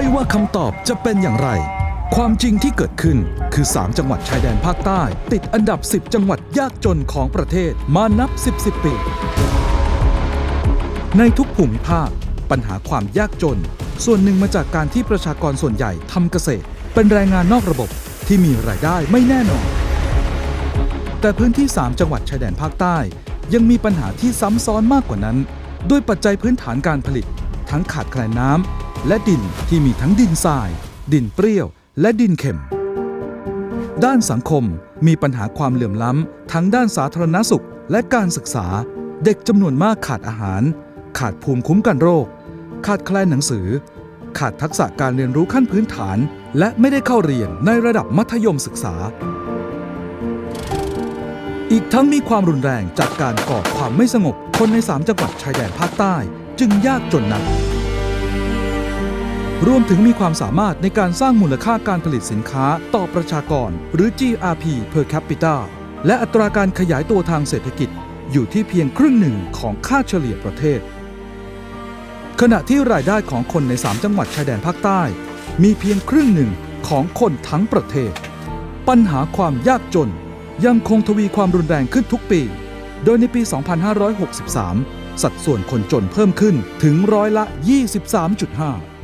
ไม่ว่าคำตอบจะเป็นอย่างไร ความจริงที่เกิดขึ้นคือ 3 จังหวัดชายแดนภาคใต้ ติดอันดับ 10 จังหวัดยากจนของประเทศมานับ 10 10 ปี ในทุกภูมิภาค ปัญหาความยากจน ส่วนหนึ่งมาจากการที่ประชากรส่วนใหญ่ทำเกษตร เป็นแรงงานนอกระบบที่มีรายได้ไม่แน่นอน แต่พื้นที่ 3 จังหวัดชายแดนภาคใต้ ยังมีปัญหาที่ซ้ำซ้อนมากกว่านั้น ด้วยปัจจัยพื้นฐานการผลิต ทั้งขาดแคลนน้ำ และดินที่มีทั้งดินทราย ดินเปรี้ยว และดินเค็ม ด้านสังคมมีปัญหาความเหลื่อมล้ำทั้งด้านสาธารณสุขและการศึกษา เด็กจำนวนมากขาดอาหาร ขาดภูมิคุ้มกันโรค ขาดแคลนหนังสือ ขาดทักษะการเรียนรู้ขั้นพื้นฐาน และไม่ได้เข้าเรียนในระดับมัธยมศึกษา อีกทั้งมีความรุนแรงจากการก่อความไม่สงบคนใน 3 จังหวัดชายแดนภาคใต้ จึงยากจนนัก รวมถึงมีความสามารถในการสร้างมูลค่าการผลิตสินค้าต่อประชากร หรือ GRP per capita และอัตราการขยายตัวทางเศรษฐกิจ อยู่ที่เพียงครึ่งหนึ่งของค่าเฉลี่ยประเทศ ขณะที่รายได้ของคนใน 3 จังหวัดชายแดนภาคใต้ มีเพียงครึ่งหนึ่งของคนทั้งประเทศ ปัญหาความยากจนยังคงทวีความรุนแรงขึ้นทุกปี โดยในปี 2563 สัดส่วนคนจนเพิ่มขึ้นถึงร้อยละ 23.5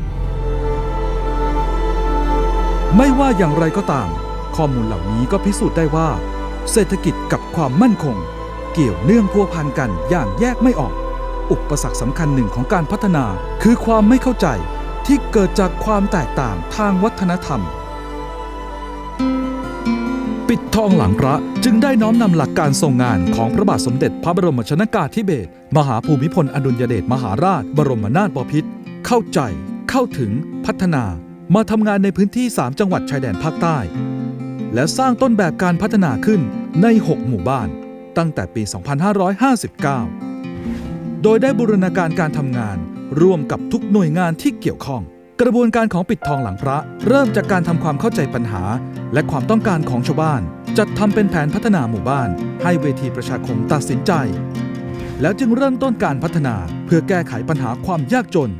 ไม่ว่าอย่างไรก็ตาม ข้อมูลเหล่านี้ก็พิสูจน์ได้ว่า เศรษฐกิจกับความมั่นคง เกี่ยวเนื่องพัวพันกันอย่างแยกไม่ออก อุปสรรคสำคัญหนึ่งของการพัฒนา คือความไม่เข้าใจที่เกิดจากความแตกต่างทางวัฒนธรรม ปิดทองหลังพระจึงได้น้อมนำหลักการทรงงานของพระบาทสมเด็จพระบรมชนากาธิเบศรมหาภูมิพลอดุลยเดชมหาราช บรมนาถบพิตรเข้าใจ เข้าถึงพัฒนา มาทำงานในพื้นที่ 3 จังหวัดชายแดนภาคใต้ และสร้างต้นแบบการพัฒนาขึ้นใน 6 หมู่บ้าน ตั้งแต่ปี 2559 โดยได้บูรณาการการทำงานร่วมกับทุกหน่วยงานที่เกี่ยวข้อง กระบวนการของปิดทองหลังพระ เริ่มจากการทำความเข้าใจปัญหา และความต้องการของชาวบ้าน จัดทำเป็นแผนพัฒนาหมู่บ้าน ให้เวทีประชาคมตัดสินใจ แล้วจึงเริ่มต้นการพัฒนาเพื่อแก้ไขปัญหาความยากจน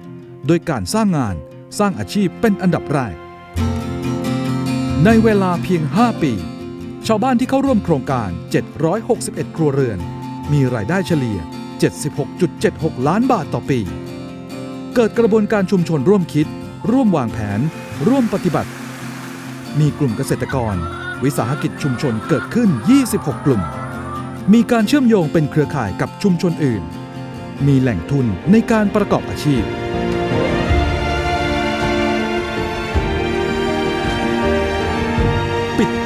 โดยการสร้างงาน สร้างอาชีพเป็นอันดับแรก ในเวลาเพียง 5 ปี ชาวบ้านที่เข้าร่วมโครงการ 761 ครัวเรือน มีรายได้เฉลี่ย 76.76 ล้านบาทต่อปี เกิดกระบวนการชุมชนร่วมคิด ร่วมวางแผน ร่วมปฏิบัติ มีกลุ่มเกษตรกร วิสาหกิจชุมชนเกิดขึ้น 26 กลุ่ม มีการเชื่อมโยงเป็นเครือข่ายกับชุมชนอื่น มีแหล่งทุนในการประกอบอาชีพ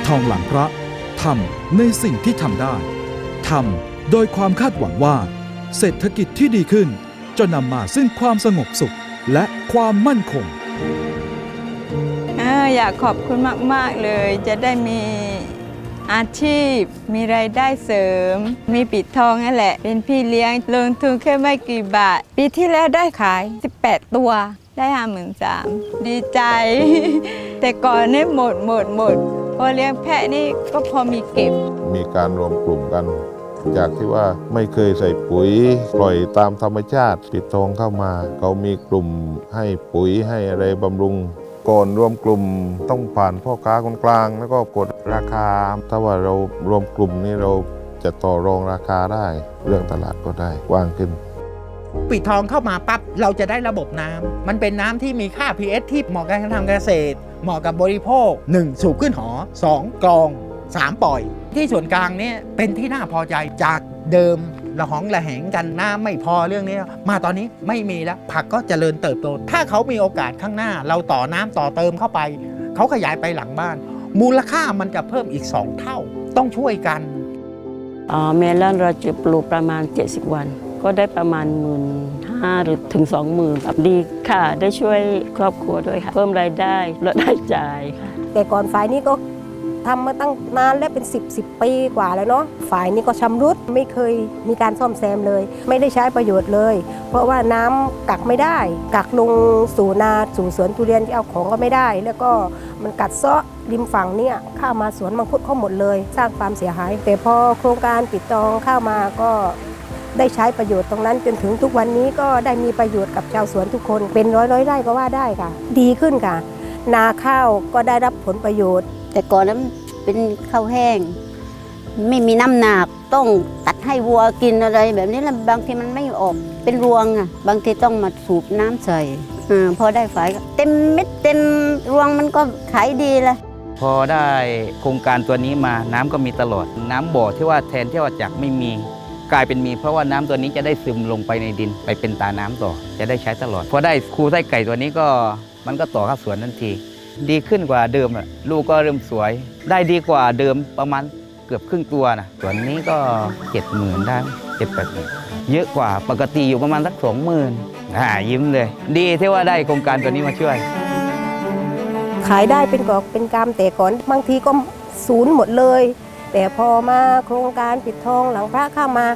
ทองหลังพระทำในสิ่งที่ทำได้ทำโดยความคาดหวังว่า เศรษฐกิจที่ดีขึ้น จะนำมาซึ่งความสงบสุขและความมั่นคงอยากขอบคุณมาก ๆ เลย จะได้มีอาชีพ มีรายได้เสริม มีปิดทองนั่นแหละ เป็นพี่เลี้ยงลงทุนแค่ไม่กี่บาท ปีที่แล้วได้ขาย 18 ตัว ได้ห้าหมื่นสามดีใจ แต่ก่อนนี่หมดหมดหมด พอเลี้ยงแพะนี่ก็พอมีเก็บ มีการรวมกลุ่มกัน จากที่ว่าไม่เคยใส่ปุ๋ย ปล่อยตามธรรมชาติปิดทองเข้ามา เขามีกลุ่มให้ปุ๋ยให้อะไรบำรุงก่อนรวมกลุ่มต้องผ่านพ่อค้าคนกลาง แล้วก็กดราคา ถ้าว่าเรารวมกลุ่มนี้เราจะต่อรองราคาได้ เรื่องตลาดก็ได้กว้างขึ้น ปิดทองเข้ามาปั๊บเราจะได้ระบบน้ำมันเป็นน้ำที่มีค่า pH ที่เหมาะกับการทำเกษตร เหมาะกับบริโภค 1. สูบขึ้นหอ 2. กรอง 3. ปล่อย ที่ส่วนกลางเนี่ยเป็นที่น่าพอใจจากเดิมระหองระแหงกันน้ำไม่พอเรื่องนี้ มาตอนนี้ไม่มีแล้ว ผักก็เจริญเติบโต ถ้าเขามีโอกาสข้างหน้า เราต่อน้ำต่อเติมเข้าไป เขาขยายไปหลังบ้าน มูลค่ามันจะเพิ่มอีก 2 เท่าต้องช่วยกันเมลอนเราจะปลูกประมาณ 70 วัน ก็ได้ประมาณหมื่นห้าหรือถึง20,000ครับดีค่ะ ได้ช่วยครอบครัวด้วยค่ะ เพิ่มรายได้ลดรายจ่ายค่ะแต่ก่อนฝ่ายนี้ก็ทำมาตั้งนานแล้วเป็น 10 10 ปีกว่าแล้วเนาะฝ่ายนี้ก็ชำรุดไม่เคยมีการซ่อมแซมเลย ไม่ได้ใช้ประโยชน์เลย เพราะว่าน้ำกักไม่ได้ กักลงสู่นาสู่สวนทุเรียนที่เอาของก็ไม่ได้ แล้วก็มันกัดเซาะริมฝั่งเนี่ยข้ามาสวนมังคุดเขาหมดเลย สร้างความเสียหาย แต่พอโครงการปิดตองเข้ามาก็ ได้ใช้ประโยชน์ตรงนั้น จนถึงทุกวันนี้ก็ได้มีประโยชน์กับชาวสวนทุกคน เป็นร้อยร้อยๆไร่ก็ว่าได้ค่ะ ดีขึ้นค่ะ นาข้าวก็ได้รับผลประโยชน์ แต่ก่อนนั้นเป็นข้าวแห้ง ไม่มีน้ำหนักต้องตัดให้วัวกินอะไรแบบนี้แล้วบางทีมันไม่ออกเป็นรวงอะบางทีต้องมาสูบน้ำใส่อาพอได้ฝายก็เต็มเม็ดเต็มรวงมันก็ขายดีเลยพอได้โครงการตัวนี้มาน้ำก็มีตลอด น้ำบ่อที่ว่าแทนที่ว่าจากไม่มี กลายเป็นมีเพราะว่าน้ำตัวนี้จะได้ซึมลงไปในดินไปเป็นตาน้ำต่อ จะได้ใช้ตลอดพอได้ครูไส้ไก่ตัวนี้ก็มันก็ต่อข้าวสวนทันที ดีขึ้นกว่าเดิมอะลูกก็เริ่มสวย ได้ดีกว่าเดิมประมาณเกือบครึ่งตัวนะส่วนนี้ก็เจ็ดหมื่นได้เจ็ดแปดหมื่นเยอะกว่าปกติอยู่ประมาณสักสองหมื่นอ่ายิ้มเลย ดีที่ว่าได้โครงการตัวนี้มาช่วย ขายได้เป็นกอบเป็นกำแต่ก่อนบางทีก็ศูนย์หมดเลย แต่พอมาโครงการปิดทองหลังพระเข้ามา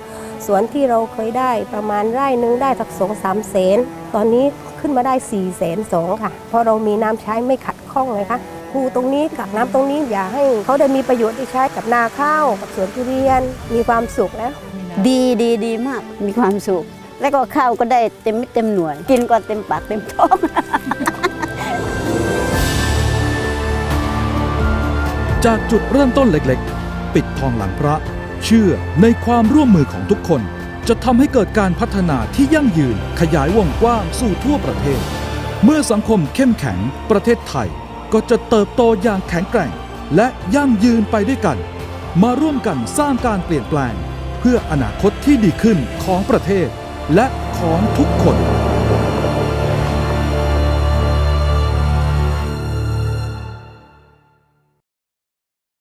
สวนที่เราเคยได้ประมาณไร่หนึงได้สักสองสามแสนตอนนี้ขึ้นมาได้4ี่แสนสองค่ะ เพราะเรามีน้ำใช้ไม่ขัดข้องเลยค่ะคูตรงนี้กับน้ำตรงนี้อย่าให้เขาได้มีประโยชน์ได้ใช้กับนาข้าวกับสวนทุเรียนมีความสุขแล้วดีดีดีมากมีความสุข แล้วก็ข้าวก็ได้เต็มเม็ดเต็มหน่วย กินก็เต็มปากเต็มท้องจากจุดเริ่มต้นเล็กๆ ปิดทองหลังพระ เชื่อในความร่วมมือของทุกคน จะทำให้เกิดการพัฒนาที่ยั่งยืนขยายวงกว้างสู่ทั่วประเทศ เมื่อสังคมเข้มแข็งประเทศไทย ก็จะเติบโตอย่างแข็งแกร่ง และยั่งยืนไปด้วยกัน มาร่วมกันสร้างการเปลี่ยนแปลง เพื่ออนาคตที่ดีขึ้นของประเทศ และของทุกคน